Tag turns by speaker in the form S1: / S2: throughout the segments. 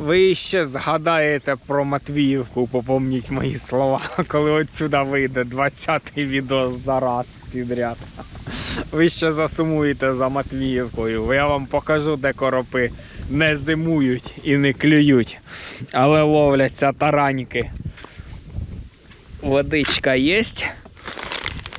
S1: Ви ще згадаєте про Матвіївку, попомніть мої слова, коли отсюди вийде 20-й відос за раз підряд. Ви ще засумуєте за Матвіївкою. Я вам покажу, де коропи не зимують і не клюють, але ловляться тараньки. Водичка є.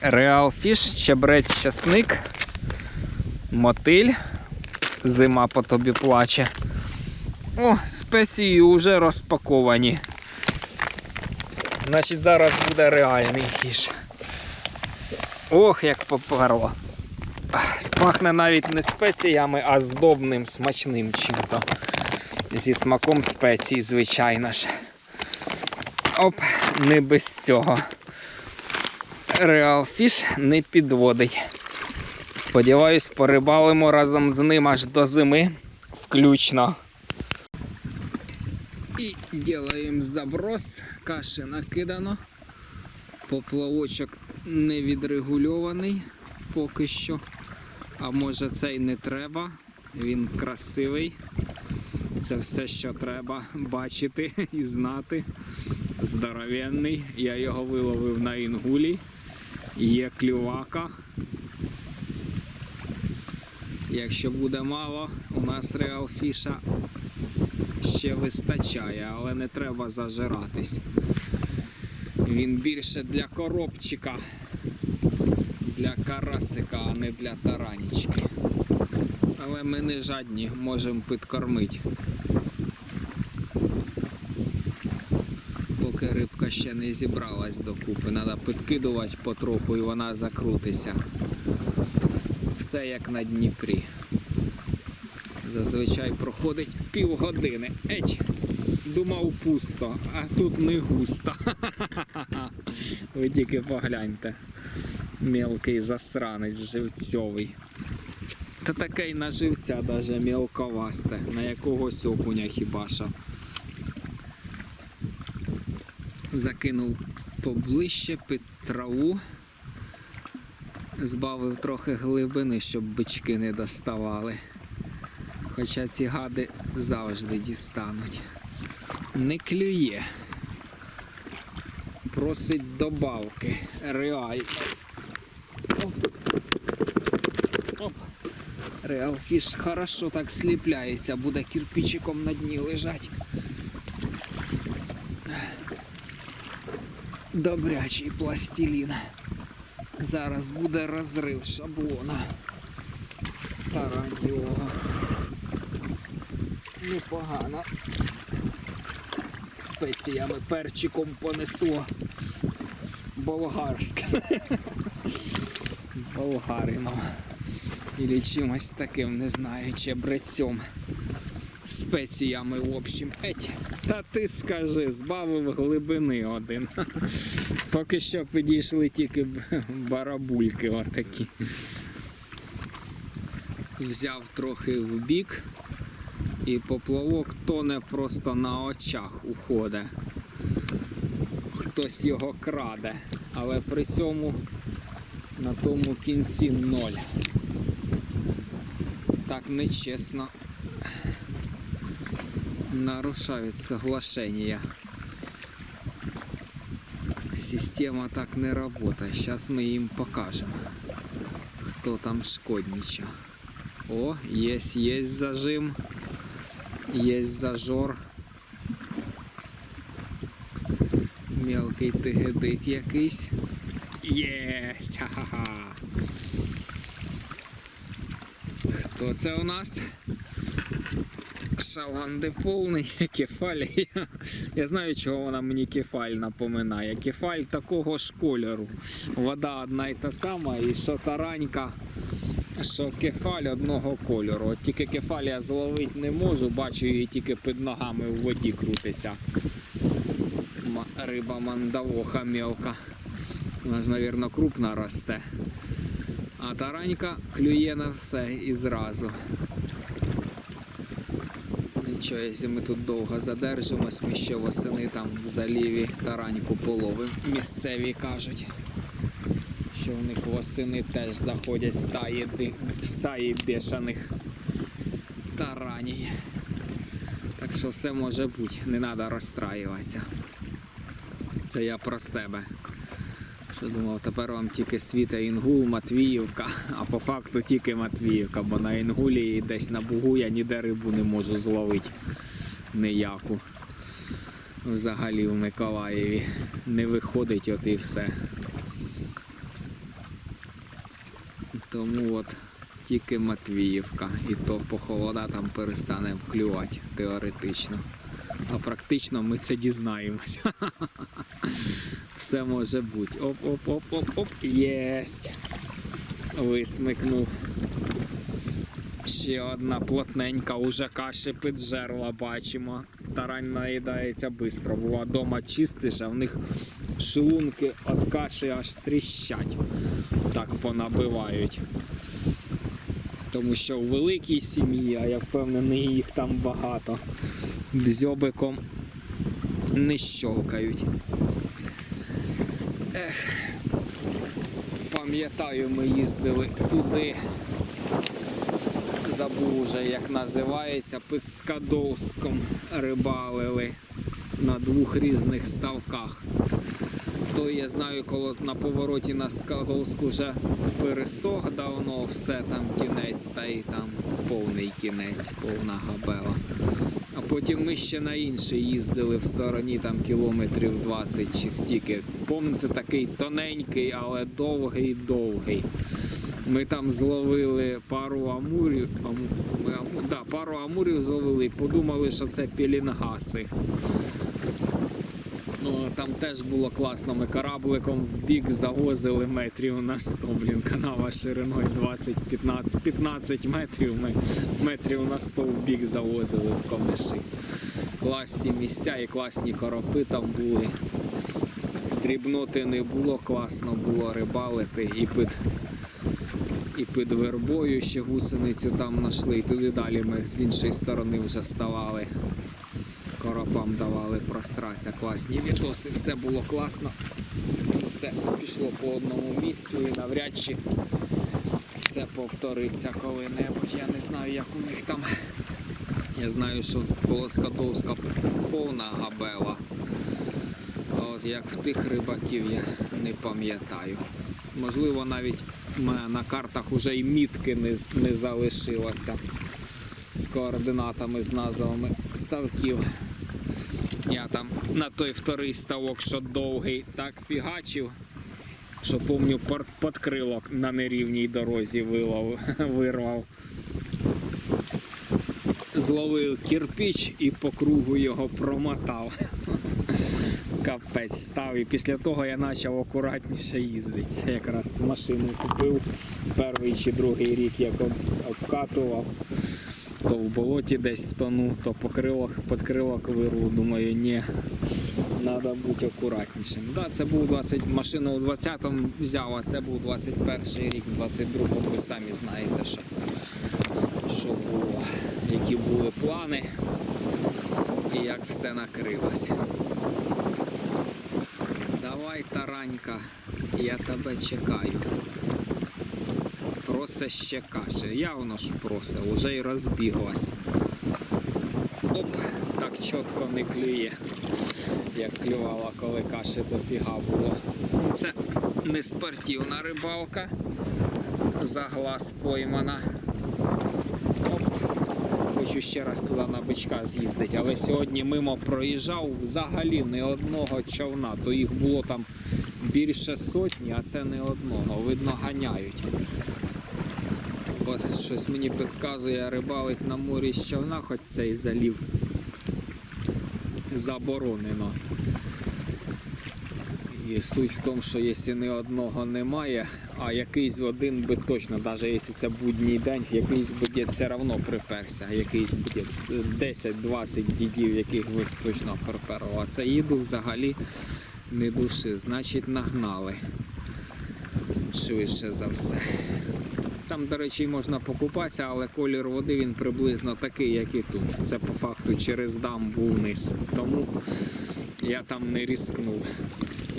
S1: Реал фіш, чебрець часник, мотиль. Зима по тобі плаче. О, спеції вже розпаковані. Значить, зараз буде реальний фіш. Ох, як поперло. Пахне навіть не спеціями, а здобним смачним чим-то. Зі смаком спецій, звичайно ж. Оп, не без цього. Реал фіш не підводить. Сподіваюсь, порибалимо разом з ним аж до зими включно. І ділаємо заброс, каші накидано. Поплавочок не відрегульований поки що. А може це й не треба. Він красивий. Це все, що треба бачити і знати. Здоровенний. Я його виловив на інгулі. Є клювака. Якщо буде мало, у нас реал фіша ще вистачає, але не треба зажиратись. Він більше для коробчика, для карасика, а не для таранічки. Але ми не жадні, можемо підкормити. Поки рибка ще не зібралась докупи, треба підкидувати потроху і вона закрутиться. Все як на Дніпрі. Зазвичай проходить півгодини. Еть, думав пусто, а тут не густо. Ви тільки погляньте. Мелкий засранець живцьовий. Та таке на живця даже мілковасте, на якогось окуня хіба що. Закинув поближче під траву. Збавив трохи глибини, щоб бички не доставали. Хоча ці гади завжди дістануть. Не клює. Просить добавки. Реаль. Оп. Оп. Реал фіш хорошо так сліпляється, буде кирпичиком на дні лежать. Добрячий пластилін. Зараз буде розрив шаблона. Тараньйого. Непогано. Спеціями перчиком понесло. Болгарським. Болгарином. Или чимось таким, не знаю, чебрецем. Спеціями, в общем. Еть. Та ти скажи, збавив глибини один. Поки що підійшли тільки барабульки отакі. Взяв трохи в бік і поплавок тоне просто на очах уходить. Хтось його краде, але при цьому на тому кінці ноль. Так нечесно. Нарушають соглашення. Система так не работает. Сейчас мы им покажем, кто там шкоднича. О, есть, есть зажим. Есть зажор. Мелкий тигедик якийсь. Єсть! Ха-ха-ха! Хто це у нас? Шаланди повний, кефаль. Я, я знаю, чого вона мені кефаль напоминає. Кефаль такого ж кольору. Вода одна й та сама, і що таранька, що кефаль одного кольору. Тільки кефаль я зловити не можу, бачу її тільки під ногами в воді крутиться. Риба мандавоха мелка. Вона ж, мабуть, крупна росте. А таранька клює на все і зразу. Нічого, якщо ми тут довго задержимось, ми ще восени там в заліві тараньку половим. Місцеві кажуть, що в них восени теж заходять стаї, стаї бешених тараній. Так що все може бути, не треба розстраюватися. Це я про себе. Що думав, тепер вам тільки світа Інгул, Матвіївка, а по факту тільки Матвіївка, бо на Інгулі і десь на Бугу я ніде рибу не можу зловити. Ніяку. Взагалі в Миколаєві. Не виходить от і все. Тому от тільки Матвіївка. І то похолода там перестане клювати теоретично. А практично ми це дізнаємося. Все може бути. Оп-оп-оп-оп-оп. Єсть. Висмикнув. Ще одна плотненька, уже каші піджерла, бачимо. Тарань наїдається швидко. Бува дома чистиш, а в них шлунки від каші аж тріщать. Так понабивають. Тому що у великій сім'ї, а я впевнений, їх там багато. Дзьобиком не щолкають. Ех, пам'ятаю, ми їздили туди. Забув уже, як називається, під Скадовськом рибалили на двох різних ставках. То я знаю, коли на повороті на Скадовську вже пересох давно, все там кінець, та й там повний кінець, повна габела. А потім ми ще на інший їздили в стороні там кілометрів 20 чи стільки. Помните, такий тоненький, але довгий-довгий. Ми там зловили пару амурів, аму, аму- да, пару амурів зловили і подумали, що це пілінгаси. Ну, там теж було класно, ми корабликом в бік завозили метрів на 100, блін, канава шириною 20-15 15 метрів, ми метрів на 100 в бік завозили в комиші. Класні місця і класні коропи там були. Дрібноти не було, класно було рибалити і під, і під вербою ще гусеницю там знайшли. І туди далі ми з іншої сторони вже ставали коропам давали простратися, класні відоси, все було класно. Все пішло по одному місцю і навряд чи все повториться коли-небудь. Я не знаю, як у них там. Я знаю, що Полоскатовська повна габела. От як в тих рибаків я не пам'ятаю. Можливо, навіть на картах вже і мітки не, не залишилося з координатами, з назвами ставків. Я там на той вторий ставок, що довгий, так фігачив, що помню подкрилок на нерівній дорозі вилов, вирвав. Зловив кірпіч і по кругу його промотав. Капець став. І після того я почав акуратніше їздити. Якраз машину купив перший чи другий рік, як обкатував то в болоті десь втону, то по крилах, під крилок вирву. Думаю, ні, треба бути акуратнішим. Да, це був 20, машину у 20-му взяв, а це був 21 рік, в 22-му ви самі знаєте, що, що було, які були плани і як все накрилося. Давай, таранька, я тебе чекаю. Просе ще каші. Явно ж просе, вже й розбіглась. Оп, так чітко не клює, як клювала, коли каші дофіга було. Це не спортивна рибалка. За глаз поймана. Хочу ще раз туди на бичка з'їздити, але сьогодні мимо проїжджав взагалі не одного човна, то їх було там більше сотні, а це не одного. Видно, ганяють. Бо щось мені підказує рибалить на морі з човна, хоч цей залів заборонено. І суть в тому, що якщо ні одного немає, а якийсь один би точно, навіть якщо це будній день, якийсь буде все одно приперся, якийсь буде 10-20 дідів, яких ви точно приперло. А це їду взагалі не души, значить нагнали швидше за все. Там, до речі, можна покупатися, але колір води він приблизно такий, як і тут. Це по факту через дамбу вниз. Тому я там не ризикнув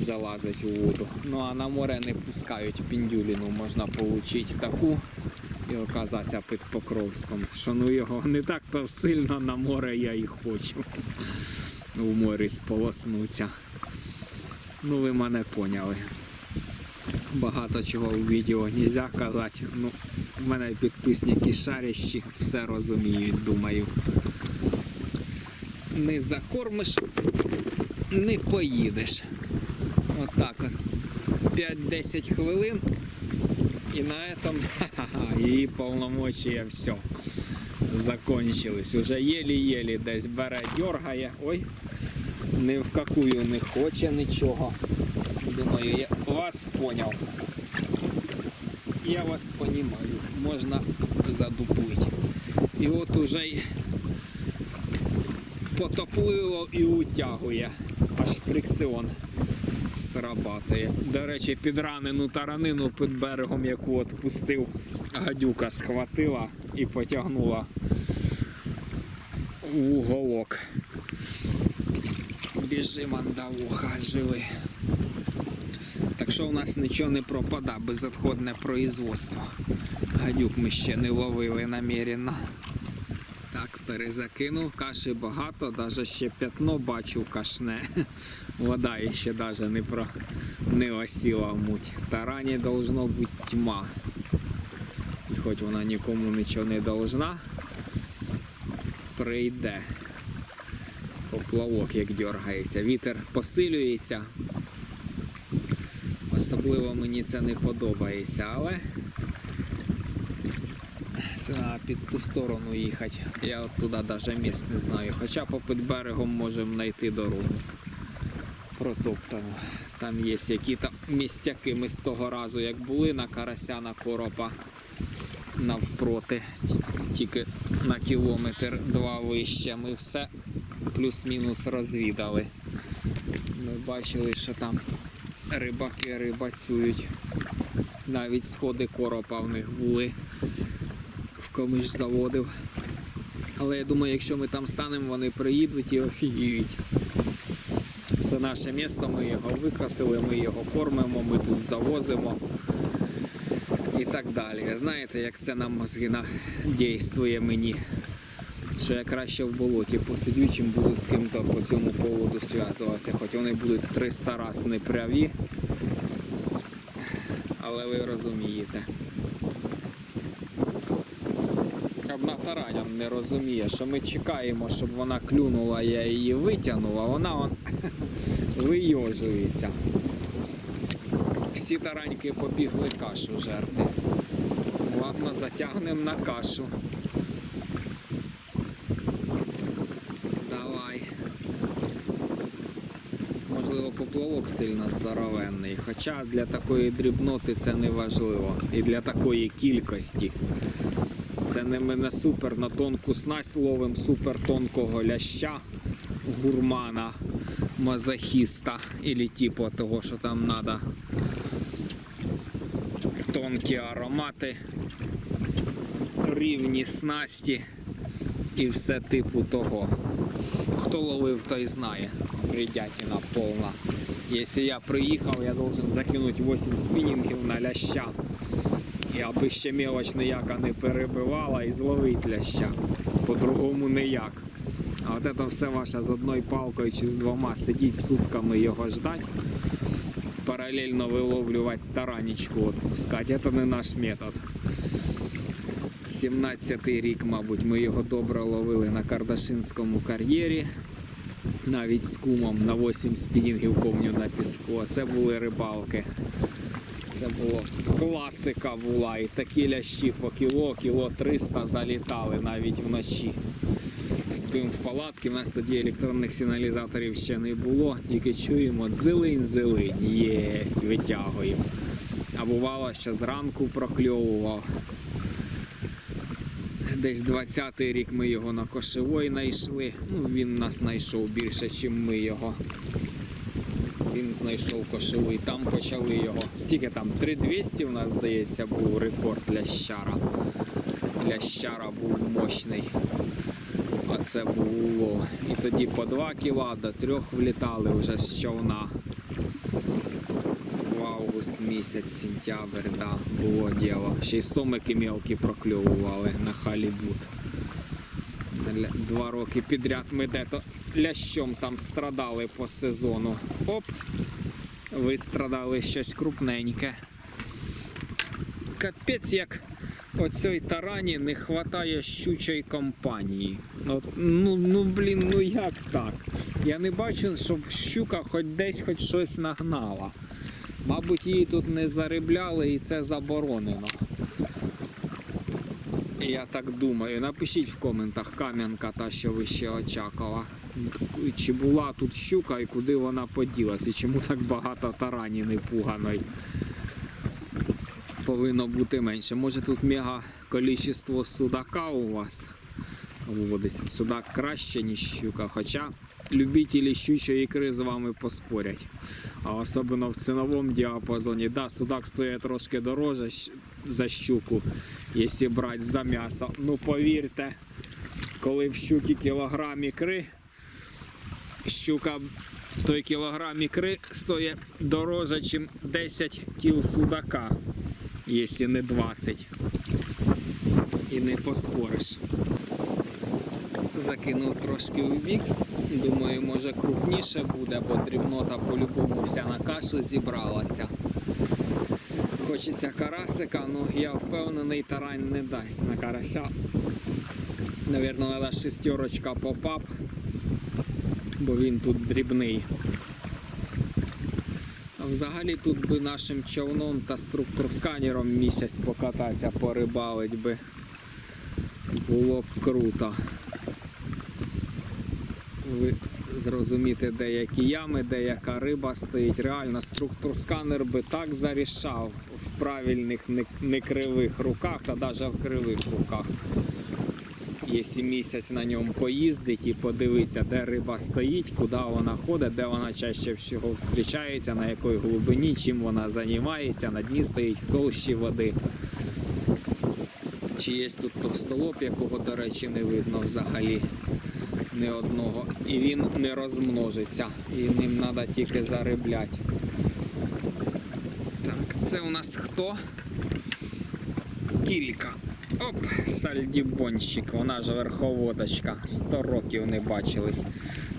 S1: залазити у воду. Ну а на море не пускають піндюліну, можна отримати таку і оказатися під Покровськом. Що його не так то сильно на море я і хочу. У морі сполоснуться. Ну ви мене поняли. Багато чого у відео не можна казати. Ну, в мене підписники шарящі, все розуміють, думаю. Не закормиш, не поїдеш. Отак от. 5-10 хвилин. І на этом її повномочия все. Закончились. Уже єлі-єлі десь бере, дергає. Ой, ні в какую не хоче нічого. Думаю, я вас поняв. Я вас понімаю. Можна задуплити. І от уже й потоплило і утягує. Аж фрикціон срабатує. До речі, підранену таранину під берегом, яку от пустив, гадюка схватила і потягнула в уголок. Біжи, мандавуха, живи. Так що у нас нічого не пропада, безотходне производство. Гадюк ми ще не ловили наміренно. Так, перезакинув, каші багато, навіть ще п'ятно бачу кашне. Вода ще навіть не, про... не осіла муть. Тарані должно бути тьма. І хоч вона нікому нічого не должна, прийде. Поплавок як дергається. Вітер посилюється. Особливо мені це не подобається, але це треба під ту сторону їхати. Я от туди навіть місць не знаю. Хоча попід берегом можемо знайти дорогу. Протоптану. Там є які там містяки. Ми з того разу, як були на карася, на коропа навпроти, тільки на кілометр два вище. Ми все плюс-мінус розвідали. Ми бачили, що там рибаки рибацюють. Навіть сходи коропа в них були. В комиш заводив. Але я думаю, якщо ми там станемо, вони приїдуть і офігіють. Це наше місто, ми його викосили, ми його кормимо, ми тут завозимо і так далі. Знаєте, як це на мозги дійствує мені. Що я краще в болоті посидю, чим буду з ким-то по цьому поводу зв'язуватися. Хоч вони будуть 300 раз неправі. Але ви розумієте. Одна тараня не розуміє, що ми чекаємо, щоб вона клюнула, я її витягнув, а вона он вийожується. Всі тараньки побігли кашу жерти. Ладно, затягнемо на кашу. Давай. Можливо, сильно здоровенний, хоча для такої дрібноти це не важливо. І для такої кількості. Це не ми не супер на тонку снасть ловим супер тонкого ляща, гурмана, мазохіста, або типу того, що там треба. Тонкі аромати, рівні снасті і все типу того. Хто ловив, той знає. Бредятина повна. Якщо я приїхав, я должен закинути 8 спінінгів на ляща. І аби ще мелоч ніяка не перебивала і зловить ляща. По-другому ніяк. А от це все ваше з одною палкою чи з двома сидіть сутками його ждать. Паралельно виловлювати таранічку відпускати. Це не наш метод. 17-й рік, мабуть, ми його добре ловили на Кардашинському кар'єрі. Навіть з кумом на 8 спінінгів помню на піску. А це були рибалки. Це було класика була. І такі лящі по кіло, кіло 300 залітали навіть вночі. Спим в палатці, у нас тоді електронних сигналізаторів ще не було, тільки чуємо дзелинь-дзелинь, єсть, витягуємо. А бувало, що зранку прокльовував. Десь 20-й рік ми його на кошевой знайшли. Ну, він нас знайшов більше, ніж ми його. Він знайшов кошевий, там почали його. Стільки там 3200 у нас, здається, був рекорд лящара. Лящара був мощний. А це було. І тоді по 2 кіла до 3 влітали вже з човна. Август місяць, сентябрь, да, було діло. Ще й сомики мелкі прокльовували на халібут. Два роки підряд ми дето лящом там страдали по сезону. Оп! Ви страдали щось крупненьке. Капець як оцій тарані не вистачає щучої компанії. От, ну, ну блін, ну як так? Я не бачу, щоб щука хоч десь хоч щось нагнала. Мабуть, її тут не зарибляли і це заборонено. Я так думаю. Напишіть в коментах кам'янка та, що ви ще очакувала. Чи була тут щука і куди вона поділась, і чому так багато тараніни пуганої повинно бути менше. Може тут мега кількість судака у вас виводиться. Судак краще, ніж щука. Хоча любителі щучої ікри з вами поспорять. А особливо в ціновому діапазоні. Да, судак стоїть трошки дороже за щуку, якщо брати за м'ясо. Ну повірте, коли в щуки кілограм ікри, щука той кілограм ікри стоїть дороже, ніж 10 кіл судака, якщо не 20. І не поспориш. Закинув трошки у бік. Думаю, може крупніше буде, бо дрібнота по-любому вся на кашу зібралася. Хочеться карасика, ну я впевнений, тарань не дасть на карася. Навірно, треба шестерочка попап, бо він тут дрібний. А взагалі тут би нашим човном та структурсканером місяць покататися, порибалить би. Було б круто. Зрозуміти, де які ями, де яка риба стоїть. Реально структурсканер би так зарішав в правильних не, не кривих руках та навіть в кривих руках. Якщо місяць на ньому поїздить і подивитися, де риба стоїть, куди вона ходить, де вона чаще всього зустрічається, на якій глибині, чим вона займається, на дні стоїть толщі води. Чи є тут товстолоб, якого, до речі, не видно взагалі ні одного. І він не розмножиться. І ним треба тільки зарибляти. Так, це у нас хто? Кілька. Оп, сальдібонщик, вона ж верховодочка. 100 років не бачились.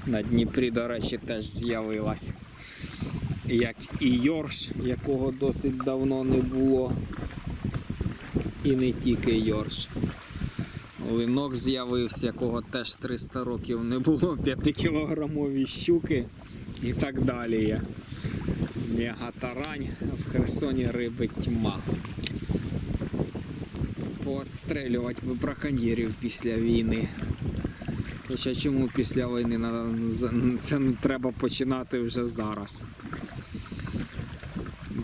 S1: На Дніпрі, до речі, теж з'явилась. Як і Йорш, якого досить давно не було. І не тільки Йорш. Линок з'явився, якого теж 300 років не було, 5-кілограмові щуки і так далі. Мегатарань, в Херсоні риби тьма. Поотстрелювати би браконьєрів після війни. Хоча чому після війни це треба починати вже зараз.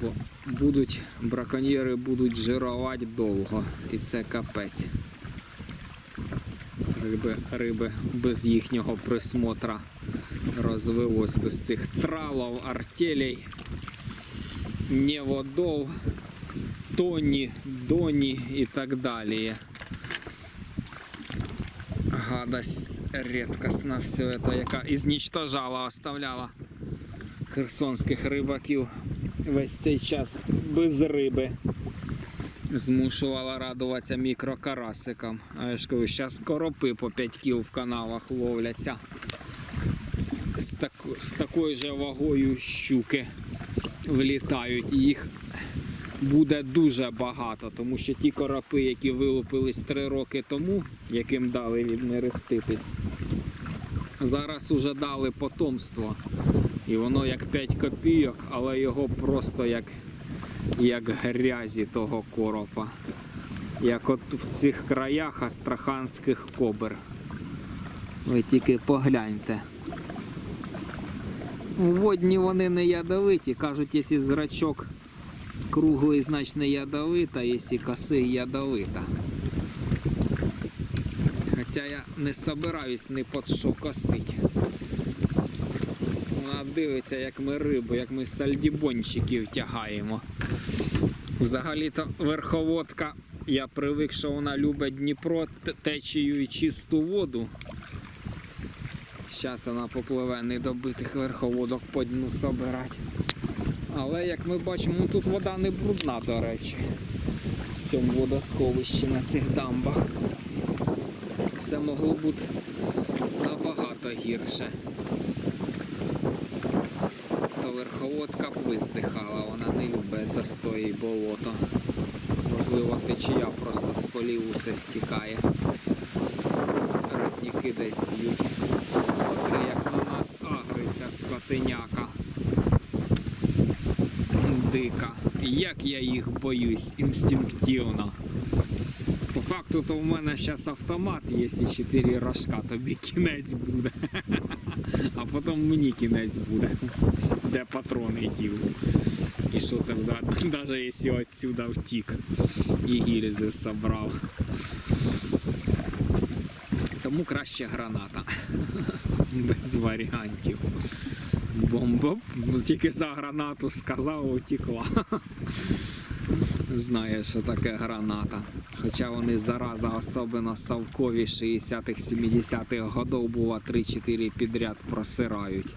S1: Бо будуть браконьєри будуть жирувати довго і це капець риби, риби без їхнього присмотра розвелось без цих тралов, артелей, неводов, тоні, доні і так далі. Гадость рідкісна все це, яка ізнічтожала, оставляла херсонських рибаків весь цей час без риби змушувала радуватися мікрокарасикам. А я ж кажу, зараз коропи по 5 кіл в каналах ловляться. З, таку, з такою же вагою щуки влітають. Їх буде дуже багато, тому що ті коропи, які вилупились 3 роки тому, яким дали віднереститись, зараз уже дали потомство. І воно як 5 копійок, але його просто як як грязі того коропа. Як от в цих краях астраханських кобр. Ви тільки погляньте. Водні вони не ядовиті. Кажуть, якщо зрачок круглий, значить не ядовита, якщо косий ядовита. Хоча я не собираюсь ні під що косить. Дивиться, як ми рибу, як ми сальдібончиків тягаємо. Взагалі-то верховодка, я привик, що вона любить Дніпро, течію і чисту воду. Зараз вона попливе недобитих верховодок по дну собирати. Але як ми бачимо, ну, тут вода не брудна, до речі. В цьому водосховищі на цих дамбах. Все могло бути набагато гірше. Верховодка б виздихала, вона не любить застої болото. Можливо, течія просто з полів усе стікає. Ротники десь б'ють. Смотри, як на нас агриться скотиняка. Дика. Як я їх боюсь інстинктивно. Факту, то в мене зараз автомат і 4 рожка, тобі кінець буде. А потім мені кінець буде. Де патрони дів. І що це взагалі, навіть якщо отсюда втік і гільзи собрав. Тому краще граната. Без варіантів. Бомба. Ну, Тільки за гранату сказав, утекла. Знає, що таке граната. Хоча вони зараза, особливо совкові 60-х, 70-х годов, бува 3-4 підряд просирають.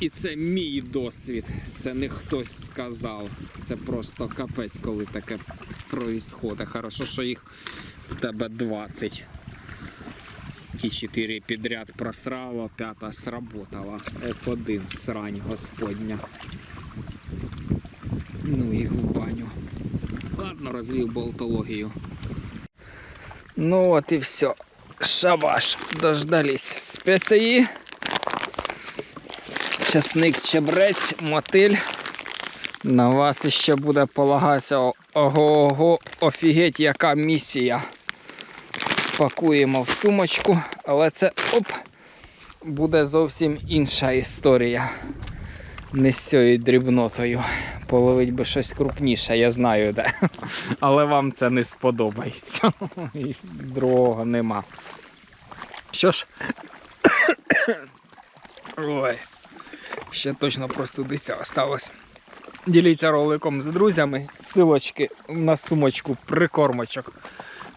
S1: І це мій досвід. Це не хтось сказав. Це просто капець, коли таке происходить. Хорошо, що їх в тебе 20. І 4 підряд просрало, п'ята сработала. F1 срань господня. Ну їх в баню. Ладно, розвів болтологію. Ну от і все. Шабаш. Дождались спеції. Часник, чебрець, мотиль. На вас ще буде полагатися ого-ого, офігеть, яка місія. Пакуємо в сумочку, але це оп, буде зовсім інша історія. Не з цією дрібнотою. Половить би щось крупніше, я знаю де. Але вам це не сподобається. І Другого нема. Що ж. Ой. Ще точно простудиться осталось. Діліться роликом з друзями. Силочки на сумочку прикормочок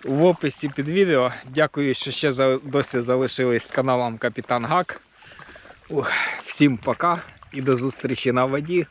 S1: в описі під відео. Дякую, що ще досі залишились з каналом Капітан Гак. Ух, всім пока і до зустрічі на воді.